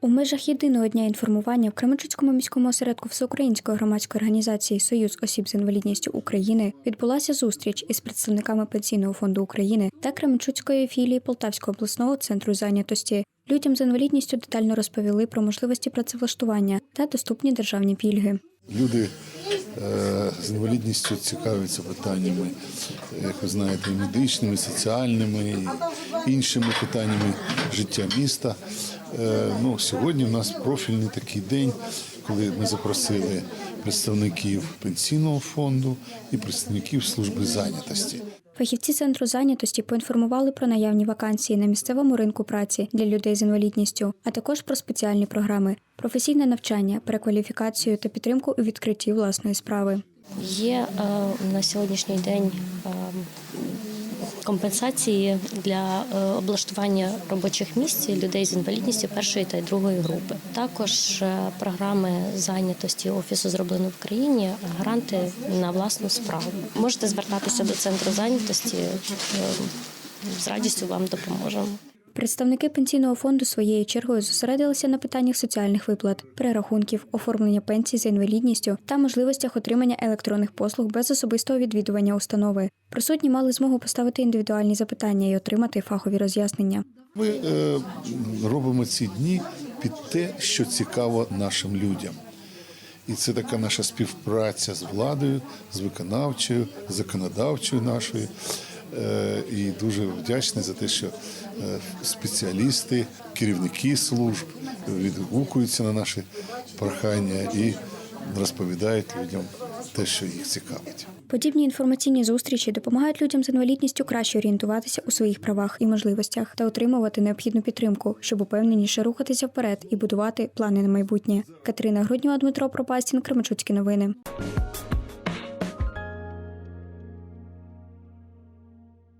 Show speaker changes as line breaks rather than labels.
У межах єдиного дня інформування в Кременчуцькому міському осередку Всеукраїнської громадської організації Союз осіб з інвалідністю України відбулася зустріч із представниками Пенсійного фонду України та Кременчуцької філії Полтавського обласного центру зайнятості. Людям з інвалідністю детально розповіли про можливості працевлаштування та доступні державні пільги.
Люди е, з інвалідністю цікавляться питаннями, як ви знаєте, медичними, соціальними, іншими питаннями життя міста. Е, ну, сьогодні у нас профільний такий день, коли ми запросили представників пенсійного фонду і представників служби зайнятості.
Фахівці центру зайнятості поінформували про наявні вакансії на місцевому ринку праці для людей з інвалідністю, а також про спеціальні програми, професійне навчання, перекваліфікацію та підтримку у відкритті власної справи.
Є е, на сьогоднішній день е, компенсації для е, облаштування робочих місць людей з інвалідністю першої та другої групи. Також е, програми зайнятості офісу зроблено в країні, гранти на власну справу. Можете звертатися до центру зайнятості. е, З радістю вам допоможемо.
Представники пенсійного фонду своєю чергою зосередилися на питаннях соціальних виплат, перерахунків, оформлення пенсій за інвалідністю та можливостях отримання електронних послуг без особистого відвідування установи. Присутні мали змогу поставити індивідуальні запитання і отримати фахові роз'яснення.
Ми е, робимо ці дні під те, що цікаво нашим людям. І це така наша співпраця з владою, з виконавчою, законодавчою нашою. Е, І дуже вдячний за те, що е, спеціалісти, керівники служб відгукуються на наші прохання і розповідають людям те, що їх цікавить.
Подібні інформаційні зустрічі допомагають людям з інвалідністю краще орієнтуватися у своїх правах і можливостях та отримувати необхідну підтримку, щоб упевненіше рухатися вперед і будувати плани на майбутнє. Катерина Груднєва, Дмитро Пропастін, Кременчуцькі новини.